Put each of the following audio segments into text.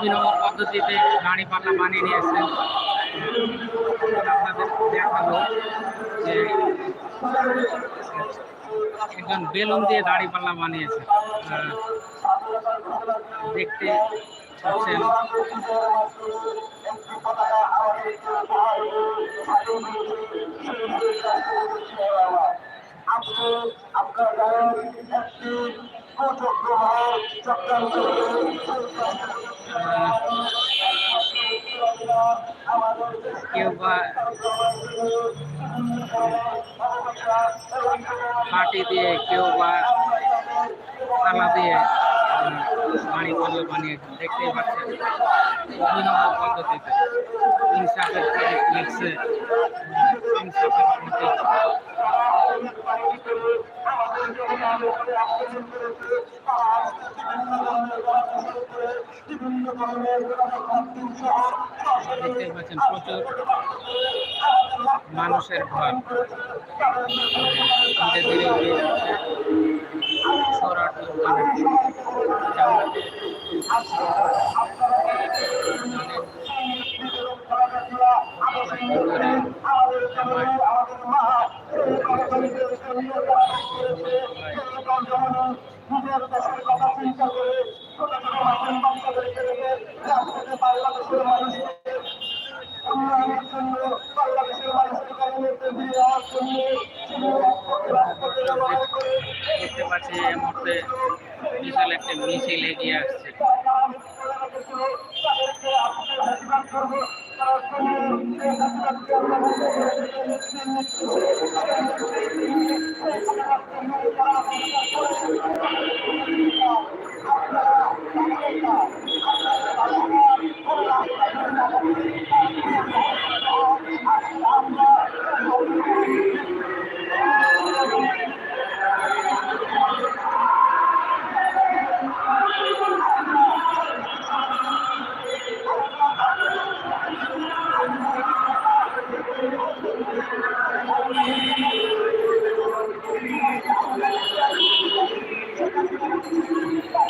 অনেকেই অভিনব পদ্ধতিতে দাঁড়ি পাল্লা বানিয়ে নিয়েছেন। আপনাদের যে একজন বেলুন দিয়ে দাঁড়ি পাল্লা বানিয়েছে। দেখতে পাচ্ছেন। আপনার একটি কেউ বা মাটি দিয়ে কেউ বা থালা দিয়ে বাড়ি পাল্লা বানিয়েছেন দেখতেই পাচ্ছেন অভিনব পদ্ধতিতে। ইনসাফের লিখছে ইনসাফের বিভিন্ন ধরনের দেখতে পাচ্ছেন প্রচুর মানুষের ঘর। ধীরে ধীরে বাংলাদেশের মানুষকে উন্নয়নের জন্য বাংলাদেশের মানুষকে দিয়ে যাওয়ার জন্য দেখতে পাচ্ছি এই মুহূর্তে বিশাল একটা মিছিল এগিয়ে আসছে। তাদেরকে আজকে বেশিরভাগ করব করার জন্য এই বেশিরভাগকে আমরা দেখতেই পাচ্ছেন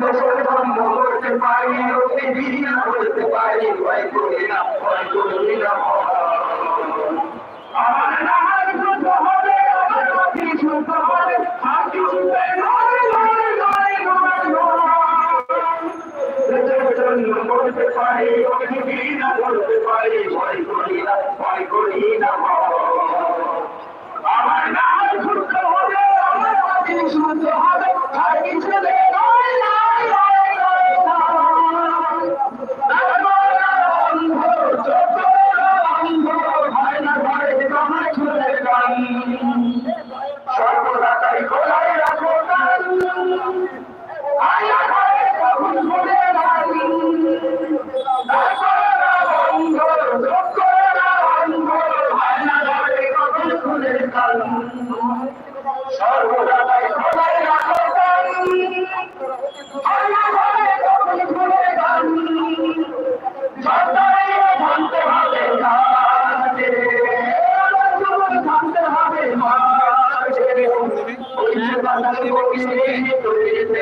ধর্ম করতে পারি রোগে বিনা করতে পারি ভয় করি না ভয় করি না আমার নাম শুদ্ধ হবে আমার মাটি হবে কিছুতে নয়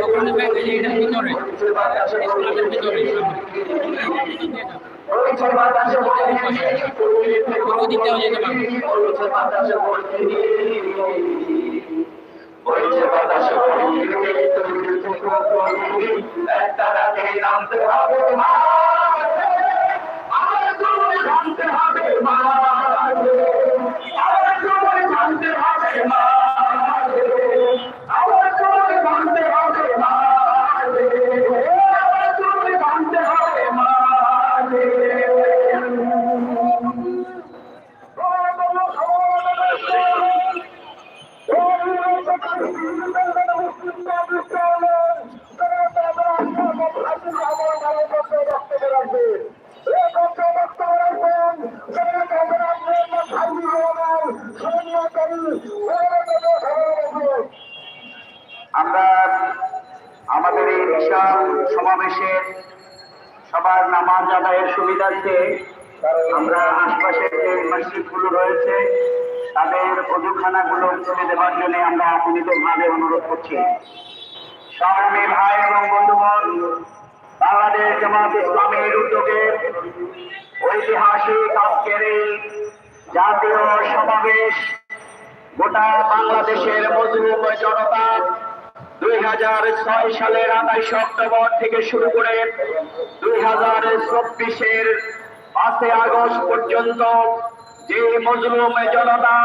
ওখানে ব্যাংকে এটার ভিতরে ওইসে ভিতরে দিতেও যেতে পারবে। নামতে হবে তোমায় জানতে হবে মাঝে সমাবেশের সবার নামাজ আদায়ের সুবিধার্থে আমরা আশপাশের যে মসজিদগুলো রয়েছে, তাদের অজুখানাগুলো খুলে দেওয়ার জন্য আমরা আপনিতভাবে অনুরোধ করছি। সংগ্রামী ভাই এবং বন্ধুগণ, বাংলাদেশ জামাত ইসলামের উদ্যোগে ঐতিহাসিক আজকের এই জাতীয় সমাবেশ গোটা বাংলাদেশের মজলুম জনতা দুই হাজার ছয় সালের আঠাইশ অক্টোবর থেকে শুরু করে দুই হাজার চব্বিশের আগস্ট পর্যন্ত যে মজলুম জনতা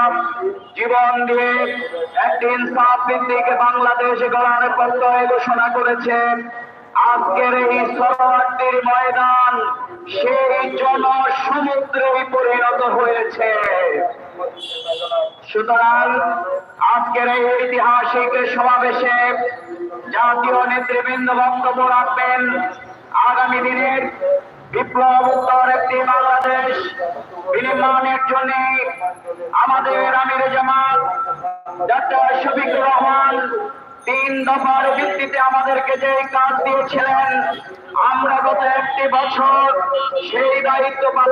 জীবন দিয়ে একটি ইনসাফ বাংলাদেশ গড়ার প্রত্যয় ঘোষণা করেছে, আজকের এই সরোয়ার্দির ময়দান সেই জনসমুদ্রে পরিণত হয়েছে। সুতরাং আজকের এই ঐতিহাসিক সমাবেশে জাতীয় নেতৃবৃন্দ বক্তব্য রাখবেন। আগামী দিনের বিপ্লব উত্তর একটি বাংলাদেশ বিনির্মাণের জন্য আমাদের আমির জামাত ডক্টর শফিকুর রহমান তিন দফার ভিত্তিতে আমাদেরকে যে কাজ দিয়েছিলেন, আমরা গত একটি বছর সেই দায়িত্ব পালন